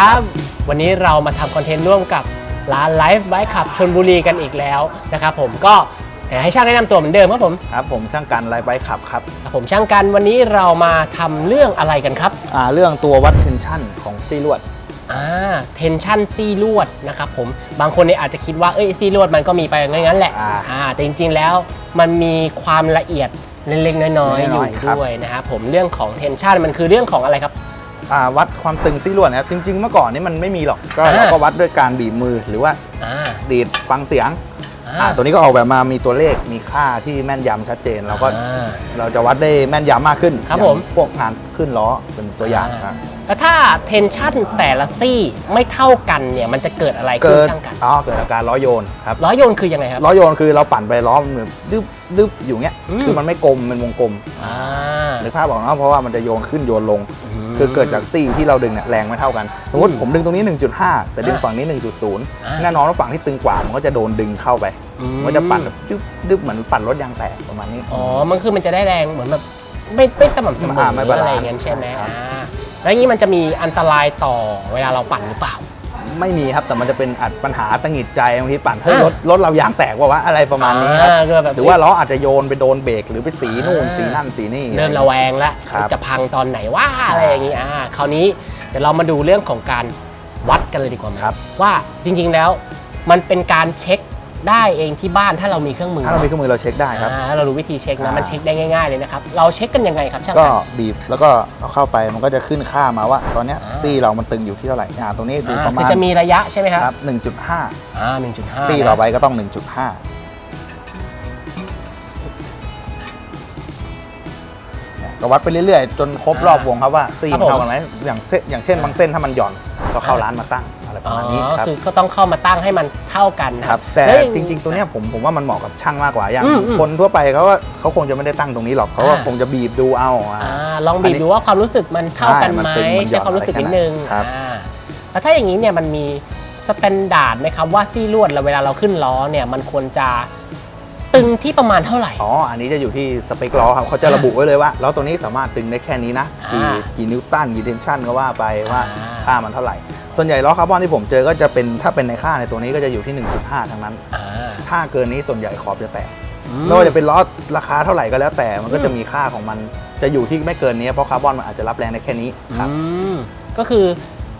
ครับวันนี้เรามาทำคอนเทนต์ร่วมกับร้าน Life Bike Club ชนบุรีกันอีกแล้วนะครับผมก็เดี๋ยวให้ช่างแนะนำตัวเหมือนเดิมครับผมครับผมช่างกันไลฟ์ไบค์ขับครับครับผมช่างกันวันนี้เรามาทำเรื่องอะไรกันครับอ่าเรื่องตัววัดเทนชั่นของซี่ลวดอ่าเทนชั่นซี่ลวดนะครับผมบางคนเนี่ยอาจจะคิดว่าเอ้ยซี่ลวดมันก็มีไปงั้นๆแหละอ่าอ่าแต่จริงๆแล้วมันมีความละเอียดเล็กๆน้อยๆอน้ยู่อยๆครับด้วยนะครับผมเรื่องของเทนชั่นมันคือเรื่องของอะไรครับอ่า วัดความตึงซี่ลวดนะครับจริง ๆ เมื่อก่อนนี่มันไม่มีหรอกก็อ่าเราก็วัดด้วยการบีบมือหรือว่าอ่าดีดฟังเสียงอ่าอ่าตัวนี้ก็ออกแบบมามีตัวเลขมีค่าที่แม่นยำชัดเจนเราก็อ่า เราจะวัดได้แม่นยำมากขึ้นครับอย่างผมพวกงานขึ้นล้อเป็นตัวอย่างอ่าอะแล้วถ้าเทนชั่นแต่ละซี่ไม่เท่ากันเนี่ยมันจะเกิดอะไรขึ้เกินดช่างกัน อ๋อเกิดอาการล้อโยนครับล้อโยนคือยังไงครับ ล้อโยนคือเราปั่นไปล้อมันเหมือนดึบดึบอยู่เงี้ยอืม คือมันไม่กลมเป็นวงกลม อ่า หรือภาพบอกนะเพราะว่ามันจะโยนขึ้นโยนลงมคือเกิดจากซี่ที่เราดึงเนี่ยแรงไม่เท่ากัน สมมติอืมผมดึงตรงนี้ 1.5 แต่ดึงอ่าฝั่งนี้อ่า1.0 แน่นอนว่าฝั่งที่ตึงกว่ามันก็จะโดนดึงเข้าไปอืมันก็จะปั่นแบบดึบดึบเหมือนปั่นรถยางแตกประมาณนี้ อ๋อ มันคือมันจะได้แรงเหมือนแบบไม่ไม่สม่ำเสมออ่าไม่บาลานซ์อะไรอย่างนั้นใช่ไหมใช่ครับอ่าแล้วอย่างนี้มันจะมีอันตรายต่อเวลาเราปั่นหรือเปล่า ไม่มีครับแต่มันจะเป็นอัดปัญหาตังหงิดใจบางทีปั่นเฮ้ยอ่ารถรถเรายางแตกว่าวะอะไรประมาณนี้ครับอ่าก็แบบ หรือว่าล้ออาจจะโยนไปโดนเบรกหรือไปสีนู่นอ่าสีนั่นสีนี่ เริ่มระแวงแล้วครับจะพังตอนไหนว่าอะไรอย่างนี้อ่าคราวนี้เดี๋ยวเรามาดูเรื่องของการวัดกันเลยดีกว่าไหมครับ ว่าจริงๆแล้วมันเป็นการเช็ค ได้เองที่บ้านถ้าเรามีเครื่องมือถ้าเรามีเครื่องมือเราเช็คได้ครับอ่าเรารู้วิธีเช็คนะอ่ามั มันเช็คได้ง่ายๆเลยนะครับเราเช็คกันยังไงครับช่างก็กันบีบแล้วก็เอาเข้าไปมันก็จะขึ้นค่ามาว่า ตอนเนี้ยอ่า ซี่เรามันตึงอยู่ที่เท่าไหร่อ่าตรงนี้ดูอ่าประมาคือณจะมีระยะใช่ไหมครับครับ1.5 อ่าหนึ่งจุดห้าซี่ต่อไปก็ต้อง 1.5เนี่ยก็วัดไปเรื่อยๆ จนครบรอบวงครับว่าซี่มันเท่ากันไหมอย่างเส้นอย่างเช่นบางเส้นถ้ามันหย่อนก็เข้าร้านมาตั้งอะไร ประอ๋อมาณนี้ครับคือก็ต้องเข้ามาตั้งให้มันเท่ากันนะครับแต่ล้วอย่าจริง ๆ ตัวเนี้ยผมผมว่ามันเหมาะกับช่างมากกว่าอย่างอืมอืมคนทั่วไปเขาก็เขาคงจะไม่ได้ตั้งตรงนี้หรอกเขาก็อ่าคงจะบีบดูเอาอ่าอ่าลองบีบดูว่าความรู้สึกมันเท่ากันไหมใช่มันตึงมันหย่อนใช้ความรู้สึกนิดนึงครับอ่าแล้วถ้าอย่างนี้เนี่ยมันมีสแตนดาร์ดไหมครับว่าซี่ลวดเราเวลาเราขึ้นล้อเนี่ยมันควรจะ ตึงที่ประมาณเท่าไหร่ อ๋อ อันนี้จะอยู่ที่สเปคล้อครับเขาจะระบุไว้เลยว่าล้อตัวนี้สามารถตึงได้แค่นี้นะ กี่อ่ากี่นิวตันกี่เทนชันก็ว่าไปว่าอ่า ค่ามันเท่าไหร่ ส่วนใหญ่ล้อคาร์บอนที่ผมเจอก็จะเป็นถ้าเป็นในค่าในตัวนี้ก็จะอยู่ที่ 1.5 ทั้งนั้น อ่าถ้าเกินนี้ส่วนใหญ่ขอบจะแตกอืไม่ว่าจะเป็นล้อราคาเท่าไหร่ก็แล้วแต่มันก็จะมีค่าของมันจะอยู่ที่ไม่เกินนี้เพราะคาร์บอนมันอาจจะรับแรงได้แค่นี้ครับ อืมก็คือ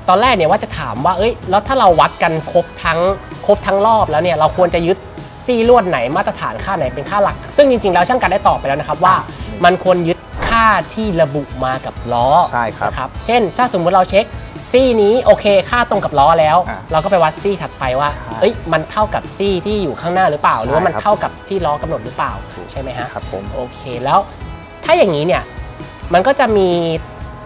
ตอนแรกเนี่ยว่าจะถามว่า เอ้ย แล้วถ้าเราวัดกันครบทั้งครบทั้งรอบแล้วเนี่ย เราควรจะยึด ซี่ลวดไหนมาตรฐานค่าไหนเป็นค่าหลัก ซึ่งจริงๆ แล้วช่างกันได้ตอบไปแล้วนะครับว่าอืมมันควรยึดค่าที่ระบุมากับล้อใช่ครับ นะครับเช่น ถ้าสมมุติเราเช็คซี่นี้โอเค ค่าตรงกับล้อแล้ว อะเราก็ไปวัดซี่ถัดไปว่า ใช่เอ้ยมันเท่ากับซี่ที่อยู่ข้างหน้าหรือเปล่า หรือว่ามันใช่ครับ เท่ากับที่ล้อกำหนดหรือเปล่าใช่ไหมฮะ ครับผม โอเคแล้วถ้าอย่างนี้เนี่ยมันก็จะมี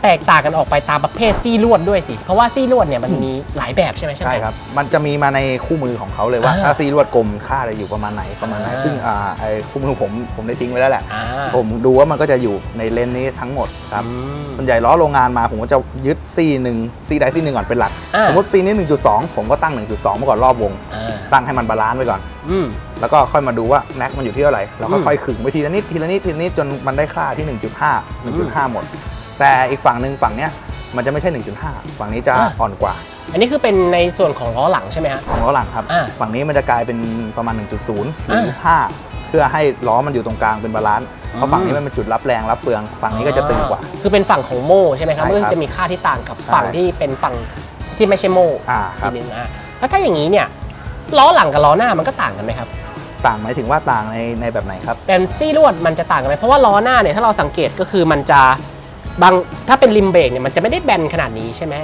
แตกต่างกันออกไปตามประเภทซี่ลวดด้วยสิ เพราะว่าซี่ลวดเนี่ยมันมีหลายแบบใช่ไหมใช่ครับ มันจะมีมาในคู่มือของเขาเลยว่าอ่าถ้าซีลวดกลมค่าจะอยู่ประมาณไหนประมาณไหนอ่าซึ่งอ่าไอ้คู่มือผมผมได้ทิ้งไว้แล้วแหละอ่าผมดูว่ามันก็จะอยู่ในเลนส์นี้ทั้งหมดครับอืมส่วนใหญ่ล้อโรงงานมาผมก็จะยึดซีหนึ่งซีใดซีหนึ่งก่อนเป็นหลักอ่าสมมติซีนี้ 1.2 ผมก็ตั้ง 1.2มาก่อนรอบวงอ่าตั้งให้มันบาลานซ์ไว้ก่อนอืมแล้วก็ค่อยมาดูว่าแม็กมันอยู่ที่เท่าไหร่เราก็อืมค่อยขึงไปทีละนิดทีละนิดทีละนิดจนมันได้ค่าที่ 1.5 1.5 หมด แต่อีกฝั่งหนึ่งฝั่งเนี้ยมันจะไม่ใช่ 1.5 ฝั่งนี้จะอ่าอ่อนกว่าอันนี้คือเป็นในส่วนของล้อหลังใช่ไหมฮะ ของล้อหลังครับ อ่าฝั่งนี้มันจะกลายเป็นประมาณ 1.0 หรืออ่า5เพื่อให้ล้อมันอยู่ตรงกลางเป็นบาลานซ์เพราะฝั่งนี้มันเป็นจุดรับแรงรับเฟือง ฝั่งนี้ก็จะตึงกว่า คือเป็นฝั่งของโม่ใช่ไหมครับใช่ครับก็จะมีค่าที่ต่างกับใช่ ฝั่งที่เป็นฝั่งที่ไม่ใช่โม่อ่าคทีรับ นึงอะแล้วถ้าอย่างนี้เนี่ยล้อหลังกับล้อหน้ามันก็ต่างกันไหมครับ ต่างหมายถึงว่าต่างในในแบบไหนครับเป็นซี่ลวดมันจะต่างกันไหมเพราะว่าล้อหน้าเนี่ยถ้าเราสังเกตก็คือมันจะ บางถ้าเป็นริมเบรกเนี่ยมันจะไม่ได้แบนขนาดนี้ใช่ไหม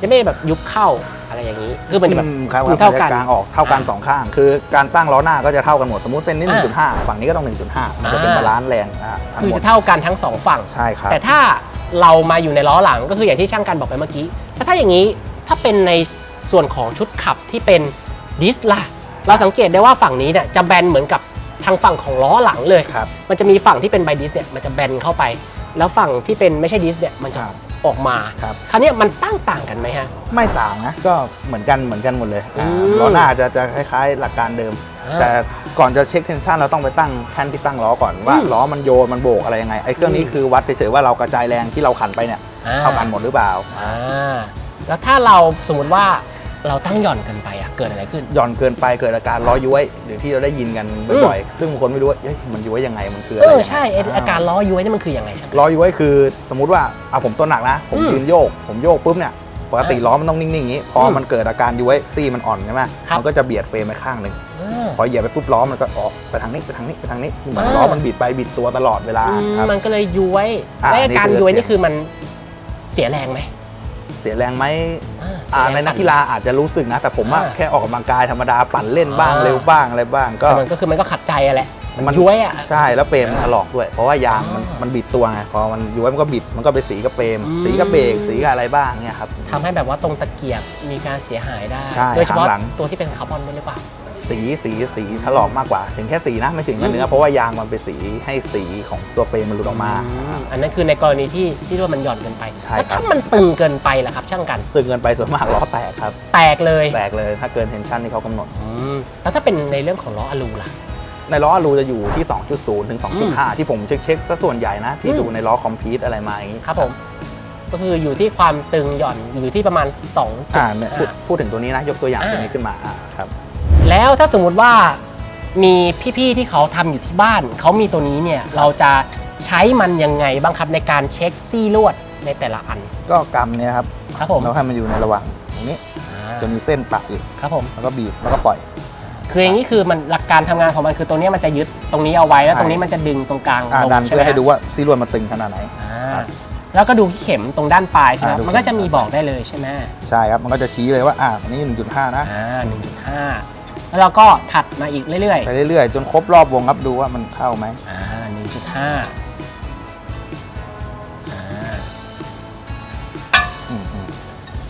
จะไม่ได้แบบยุบเข้าอะไรอย่างนี้ คือมันจะแบบอืมครับมันเท่าเท่ากักันนกลางออกเท่ากันอ่าสองข้าง คือการตั้งล้อหน้าก็จะเท่ากันหมด สมมติเส้นนี้อ่า1.5 ฝั่งนี้ก็ต้อง 1.5 มันจะเป็นอ่าบาลานซ์แรงอ่าทั้งคือหมดจะเท่ากันทั้งสองฝั่งใช่ครับแต่ถ้าเรามาอยู่ในล้อหลังก็คืออย่างที่ช่างกันบอกไปเมื่อกี้ถ้าถ้าอย่างนี้ถ้าเป็นในส่วนของชุดขับที่เป็นดิสล่ะเราสังเกตได้ว่าฝั่งนี้เนี่ยจะแบนเหมือนกับทางฝั่งของล้อหลังเลยครับมันจะมีฝั่งที่เป็นไบดิสเนี่ยมันจะแบนเข้าไป แล้วฝั่งที่เป็นไม่ใช่ดิสเนี่ยมันจะครับออกมาครับ คราวเนี้ยมันตั้งต่างกันไหมฮะ ไม่ต่างนะก็เหมือนกันเหมือนกันหมดเลยอ่าอืมล้อหน้าจะจะคล้ายๆหลักการเดิม อ่าแต่ก่อนจะเช็คเทนชันเราต้องไปตั้งแท่นที่ตั้งล้อก่อนว่าอืมล้อมันโยนมันโบกอะไรยังไงไอ้เครื่องนี้อืม คือวัดเฉยๆว่าเรากระจายแรงที่เราขันไปเนี่ยอ่าเท่ากันหมดหรือเปล่า อ่าแล้วถ้าเราสมมติว่า เราตั้งหย่อนเกันไปอะเกิดอะไรขึ้น หย่อนเกินไปเกิดอาการล้อย้วยหรือที่เราได้ยินกันบ่อยๆซึ่งบางคนไม่รู้ว่าเอ๊ะมันย้วยยังไงมันคืออะเอไรอยังไงใช่ไอ้อาการล้อย้วยนี่มันคือยังไงช่างกันล้อย้วยคือสมมุติว่าเอาผมตัวหนักนะ ผมอืมยืนโยก ผมโยกปุ๊บเนี่ยปกติล้อมันต้องนิ่งๆอย่างนี้พออมมันเกิดอาการย้วยซี่มันอ่อนใช่ไหมครับ มันก็จะเบียดเฟรมไปข้างหนึ่งเออพอเหยียบไปปุ๊บล้อมันก็ออกไปทางนี้ไปทางนี้ไปทางนี้เหมือนอ่าล้อมันบิดไปบิดตัวตลอดเวลาอืมครับ มันก็เลยย้วยอ่าและอาการนี่คือ ย้วยเสียงนี่คือมันเสียแรงไหม เสียแรงไหมอ่าอ่าเสียในแรงนักกีฬาอาจจะรู้สึกนะ แต่ผมว่าอ่าแค่ออกกำลังกายธรรมดาปั่นเล่นบ้างอ่าเร็วบ้างอะไรบ้างก็แต่มันก็คือมันก็ขัดใจอะแหละมันย้วยอะใช่แล้วเฟรมมันถลอกด้วย เพราะว่ายางมันอ่ามัมันบิดตัวไงพอมันย้วยมันก็บิดมันก็ไปสีกับเฟรมอืมสีกับเบรกสีกับอะไรบ้างเนี่ยครับทำให้แบบว่าตรงตะเกียบมีการเสียหายได้ใช่โดยเฉพาะหลังตัวที่เป็นคาร์บอนด้วยหรือเปล่า สีสีสีถลอกมากกว่า ถึงแค่สีนะไม่ถึงกับเนื้อเพราะว่ายางมันไปสีให้สีของตัวเฟรมมันหลุดออกมาอืมอันนั้นคือในกรณีที่ที่ว่ามันหย่อนเกินไปใช่แล้วครัถ้าบมันตึงเกินไปล่ะครับช่างกัน ตึงเกินไปส่วนมากล้อแตกครับ แตกเลยแตกเลยถ้าเกินเทนชันที่เขากำหนด อืมแล้วถ้าเป็นในเรื่องของล้ออะลูล่ะ ในล้ออลูจะอยู่ที่ 2.0 ถึง2.5 ที่ผมเช็คเช็คซะส่วนใหญ่นะ ที่อืม ดูในล้อคอมพิวอะไรมาอย่างนี้ครับผม ก็คืออยู่ที่ความตึงหย่อนอยู่ที่ประมาณ 2 อ่าเนี่ยพูดพูดถึงตัวนี้นะ ยกตัวอย่างอ่า ตัวนี้ขึ้นมาอ่าครับ แล้วถ้าสมมุติว่ามีพี่ๆที่เขาทำอยู่ที่บ้าน เขามีตัวนี้เนี่ยเราจะใช้มันยังไงบ้างครับในการเช็คซี่ลวดในแต่ละอัน ก็กำเนี่ยครับครับผมเราให้มันอยู่ในระหว่างตรงนี้อ่าจะมีเส้นปะอยู่ครับผมแล้วก็บีบแล้วก็ปล่อย คืออย่างนี้คือมันหลักการทำงานของมันคือตรงนี้มันจะยึดตรงนี้เอาไว้แล้วใช่ตรงนี้มันจะดึงตรงกลางอ่าลงดันใช่เพื่ไหมอให้ดูว่าซีรวนมันตึงขนาดไหนอ่าครับแล้วก็ดูที่เข็มตรงด้านปลายใช่ไหมอ่าดูมันก็จะเข็มมีบอกได้เลยใช่ไหมใช่ครับมันก็จะชี้เลยว่าอ่าอันนี้1.5นะอ่าหนึ่งจุดห้า แล้วเราก็ถัดมาอีกเรื่อยไปเรื่อยๆ จนครบรอบวงครับดูว่ามันเข้าไหมๆ อ่าหนึ่งจุดห้าอ่าอืมอืม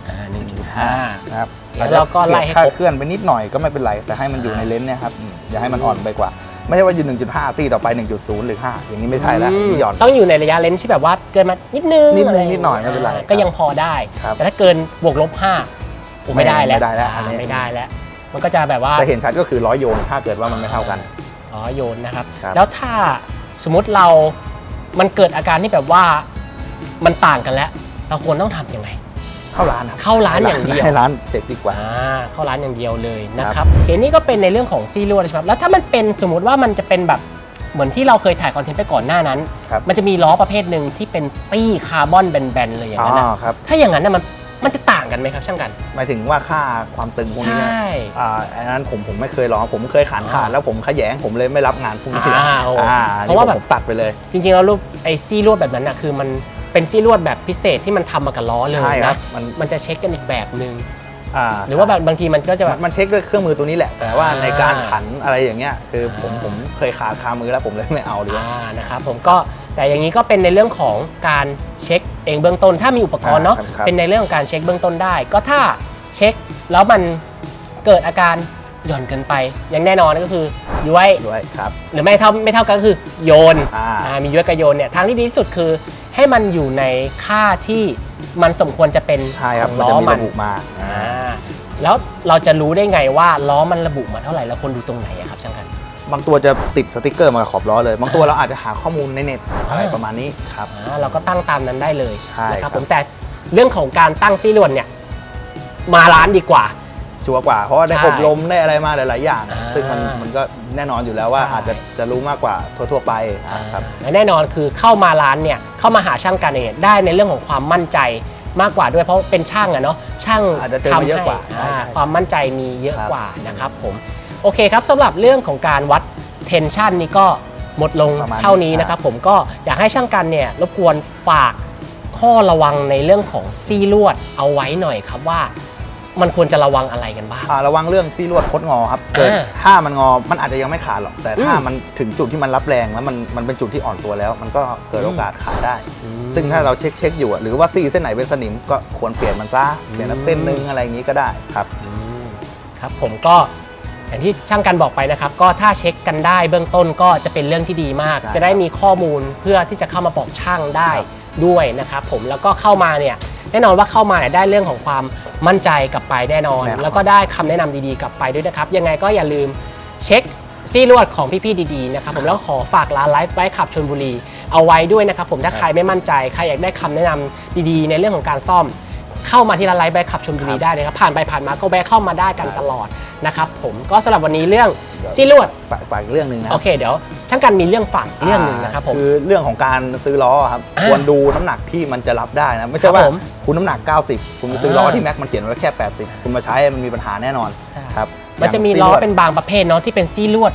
อ่าหนึ่งจุดห้านะครับแล้วเราก็ไล่ให้คาคดรบเคลื่อนไปนิดหน่อยก็ไม่เป็นไร แต่ให้มันอยู่ในเลนส์เนี่ยครับอืมอย่าให้มันอ่อนไปกว่า ไม่ใช่ว่าอยู่1.5ซี่ต่อไป 1.0 หรือ 5 อย่างนี้ไม่ใช่แล้วอืมนี่หย่อน ต้องอยู่ในระยะเลนส์ที่แบบว่าเกินมานิดนึงนิดนึงะรางนิดหน่อยไม่เป็นไรก็ยังพอได้ ครับแต่ถ้าเกินบวกลบห้าโอ้ไม่ได้แล้วไม่ได้แล้วอันอ่านี้ ไม่ได้แล้ว มันก็จะแบบว่าจะเห็นชัดก็คือร้อยโยนถ้าเกิดว่ามันไม่เท่ากันอ๋อโยนนะครับ ครับ แล้วถ้าสมมติเรา มันเกิดอาการที่แบบว่ามันต่างกันแล้ว เราควรต้องทำยังไง เข้าร้านครับเข้าร้านอย่างเดียว ให้ร้านเช็คดีกว่า อ่าเข้าร้านอย่างเดียวเลยนะครับโอเคนี่ก็เป็นในเรื่องของซีรั่วใช่ไหมแล้วถ้ามันเป็นสมมติว่ามันจะเป็นแบบเหมือนที่เราเคยถ่ายคอนเทนต์ไปก่อนหน้านั้น ครับ มันจะมีล้อประเภทหนึ่งที่เป็นซี่คาร์บอนแบนๆเลยอย่างอ๋อนั้นนะครับถ้าอย่างนั้นน่ะมันมันจะต่าง กันไหมครับช่างกัน หมายถึงว่าค่าความตึงพวกใชนี้เนี่ย่อ่าอันนั้นผมผมไม่เคยลองผมเคยขานขาดอ่าแล้วผมขยงผมเลยไม่รับงานพวกนี้แล้วอ่าโอ้อ่าเพราะว่าแบบ ผมตัดไปเลย จริงๆแล้วรูปไอ้ซี่ลวดแบบนั้นน่ะคือมันเป็นซี่ลวดแบบพิเศษที่มันทำมากับล้อเลยใช่ครันะบมัน มันจะเช็คกันอีกแบบหนึ่งอ่าหรือว่าแบบบางทีมันก็จะแบมันบมันเช็คด้วยเครื่องมือตัวนี้แหละ แต่ว่าอ่าในการขันอะไรอย่างเงี้ยคือผมอ่าผมเคยขาดคามือแล้วผมเลยไม่เอาดีกว่า อ่านะครับผมก็ แต่อย่างนี้ก็เป็นในเรื่องของการเช็คเองเบื้องต้น ถ้ามีอุปกรณ์เนาะอ่าครับ เป็นในเรื่องของการเช็คเบื้องต้นได้ ก็ถ้าเช็คแล้วมันเกิดอาการหย่อนเกินไปอย่างแน่นอนก็คือย้วย ด้วยครับ หรือไม่เท่าไม่เท่ากันก็คือโยนอ่า อ่ามีย้วยกับโยนเนี่ยทางที่ดีที่สุดคือ ให้มันอยู่ในค่าที่มันสมควรจะเป็นใช่ครับของมันล้จะอมีมันระบุมาอ่าแล้วเราจะรู้ได้ไงว่าล้อมันระบุมาเท่าไหร่แล้วคนดูตรงไหนอะครับช่างกัน บางตัวจะติดสติกเกอร์มากับขอบล้อเลย บางตัวเราอาจจะหาข้อมูลในเน็ตอะไรอ่าประมาณนี้ครับ อ่าเราก็ตั้งตามนั้นได้เลยใช่นะครับครับผมแต่เรื่องของการตั้งซี่ลวนเนี่ยมาร้านดีกว่า ชัวร์กว่า เพราะว่าได้ใช่อบรมได้อะไรมาหลาย ๆ อย่าง อ่าซึ่งมันมันก็แน่นอนอยู่แล้วว่าใช่ อาจจะจะรู้มากกว่าทั่ว ๆ ไปอ่าครับ และแน่นอนคือเข้ามาร้านเนี่ยเข้ามาหาช่างกันเนี่ยได้ในเรื่องของความมั่นใจมากกว่าด้วยเพราะเป็นช่างอะเนาะช่างอาจจะเจอมาเยอะกว่าทำให้ใช่ใช่ อ่าความมั่นใจมีเยอะครับกว่านะครับผม โอเคครับสำหรับเรื่องของการวัดเทนชันนี่ก็หมดลงประมาณเท่านี้นะครับผมก็อยากให้ช่างกันเนี่ยรบกวนฝากข้อระวังในเรื่องของซี่ลวดเอาไว้หน่อยครับว่า มันควรจะระวังอะไรกันบ้าง อ่าระวังเรื่องซี่ลวดคดงอครับเกิดอ่าถ้ามันงอมันอาจจะยังไม่ขาดหรอกแต่ถ้าอืมมันถึงจุดที่มันรับแรงแล้วมันมันเป็นจุดที่อ่อนตัวแล้ว มันก็เกิดอืม โอกาสขาดได้อืมซึ่งถ้าเราเช็คเช็คอยู่อะหรือว่าซี่เส้นไหนเป็นสนิมก็ควรเปลี่ยนมันซะเปลี่ยนสักเส้นหนึงอะไรอย่างนี้ก็ได้ครับ อืมครับผมก็ อย่างที่ช่างกันบอกไปนะครับ ก็ถ้าเช็คกันได้เบื้องต้นก็จะเป็นเรื่องที่ดีมาก ใช่จะได้มีข้อมูลเพื่อที่จะเข้ามาบอกช่างได้ครับด้วยนะครับผมแล้วก็เข้ามาเนี่ยแน่นอนว่าเข้ามาเนี่ยได้เรื่องของความมั่นใจกลับไปแน่นอน แน่นอน แล้วก็ได้คำแนะนำดีๆกลับไปด้วยนะครับ ยังไงก็อย่าลืมเช็คซี่ลวดของพี่ๆดีๆนะครับผมแล้วขอฝากร้านไลฟ์ไบค์ขับชนบุรีเอาไว้ด้วยนะครับผมถ้าใครไม่มั่นใจใครอยากได้คำแนะนำดีๆ ในเรื่องของการซ่อม เข้ามาที่ร้านไลฟ์แบขับชมบุรีได้นะครับผ่านไปผ่านมาก็แวะเข้ามาได้กันตลอดนะครับผมก็สำหรับวันนี้เรื่องซีลวด ฝากฝากอีกเรื่องหนึ่งนะคโอรับเคเดี๋ยว ช่างกันมีเรื่องฝากเรื่องหนึ่งนะครับผม คือเรื่องของการซื้อล้อครับอ่าควรดูน้ำหนักที่มันจะรับได้นะไม่ใช่ครับว่าผมคุณน้ำหนัก 90 คุณไปซื้อล้ออ่าที่แม็กมันเขียนไว้แค่ 80 คุณมาใช้มันมีปัญหาแน่นอนใช่ ครับมันจะมีย่างล้อซี่วดเป็นบางประเภทเนาะที่เป็นซี่ลวด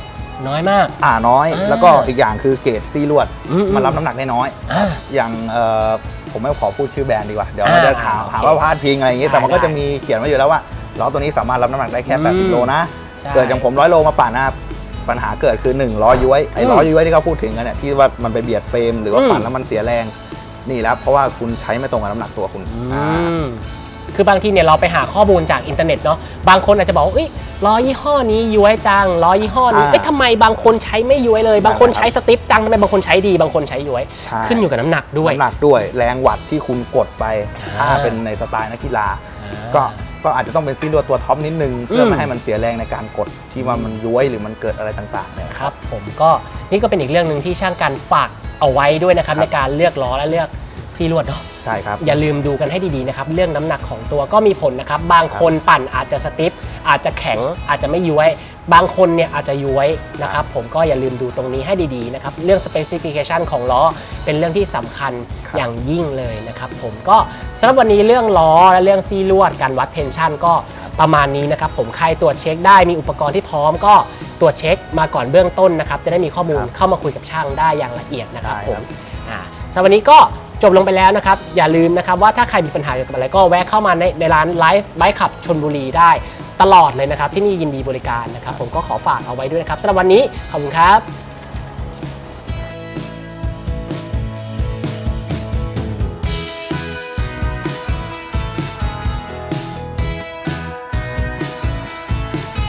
น้อยมาก อ่าน้อย อ่าแล้วก็อีกอย่างคือเกรดซี่ลวดอืมมันรับน้ำหนักได้น้อย อ่าอย่างเอ่อผมไม่ขอพูดชื่อแบรนด์ดีกว่า เดี๋ยวอ่ามันจะถามโอเคหาว่าพลาดพิงอะไรอย่างงี้ได้แต่มันก็ได้จะมีเขียนไว้อยู่แล้วว่าล้อตัวนี้สามารถรับน้ำหนักได้แค่ อืม 80 โลนะ ใช่ เกิดอย่างผมร้อยโลมาปั่นนะครับปัญหาเกิดคือ1ล้อย้วยไอ้ล้ออืมย้วยที่เขาพูดถึงกันเนี่ยที่ว่ามันไปเบียดเฟรมหรือว่าอืม ปั่นแล้วมันเสียแรงนี่แหล้วเพราะว่าคุณใช้ไม่ตรงกับน้ำหนักตัวคุณอือ่าม คือบางทีเนี่ยเราไปหาข้อมูลจากอินเทอร์เน็ตเนาะบางคนอาจจะบอกว่าเอ้ยล้อยี่ห้อนี้ย้วยจังล้อยี่ห้อนี้อ่าเอ๊ะทำไมบางคนใช้ไม่ย้วยเลย บางคนนั่นแหละครับใช้สติปจังทำไมบางคนใช้ดี บางคนใช้ย้วย ใช่ ขึ้นอยู่กับน้ำหนักด้วย น้ำหนักด้วยแรงวัดที่คุณกดไป อ่า ถ้าเป็นในสไตล์นักกีฬาอ่าก็ก็อาจจะต้องเป็นซีลวดตัวท็อปนิดนึง เพื่อมไม่ให้มันเสียแรงในการกดที่ว่ามันย้วยหรือมันเกิดอะไรต่างๆเนี่ย ครับผมก็นี่ก็เป็นอีกเรื่องหนึ่งที่ช่างการฝากเอาไว้ด้วยนะครับ ครับในการเลือกล้อและเลือก ซีลวดเนาะใช่ครับ อย่าลืมดูกันให้ดีๆนะครับ เรื่องน้ำหนักของตัวก็มีผลนะครับ บางคนปั่นอาจจะสติปอาจจะแข็งอาจจะไม่ย้วย บางคนเนี่ยอาจจะย้วยนะครับ ผมก็อย่าลืมดูตรงนี้ให้ดีๆนะครับ เรื่อง specification ของล้อเป็นเรื่องที่สำคัญครับ อย่างยิ่งเลยนะครับ ผมก็สำหรับวันนี้เรื่องล้อและเรื่องซีลวดการวัดเทนชันก็ประมาณนี้นะครับ ผมใครตรวจเช็คได้มีอุปกรณ์ที่พร้อมก็ตรวจเช็คมาก่อนเบื้องต้นนะครับ จะได้มีข้อมูลครับเข้ามาคุยกับช่างได้อย่างละเอียดนะครับใช่ผครัมบอ่าสำหรับวันนี้ก็ จบลงไปแล้วนะครับ อย่าลืมนะครับว่าถ้าใครมีปัญหาเกี่ยวกับอะไรก็แวะเข้ามาในในร้านไลฟ์ไบค์ขับชนบุรีได้ตลอดเลยนะครับ ที่นี่ยินดีบริการนะครับ ผมก็ขอฝากเอาไว้ด้วยนะครับสำหรับวันนี้ขอบคุณครับ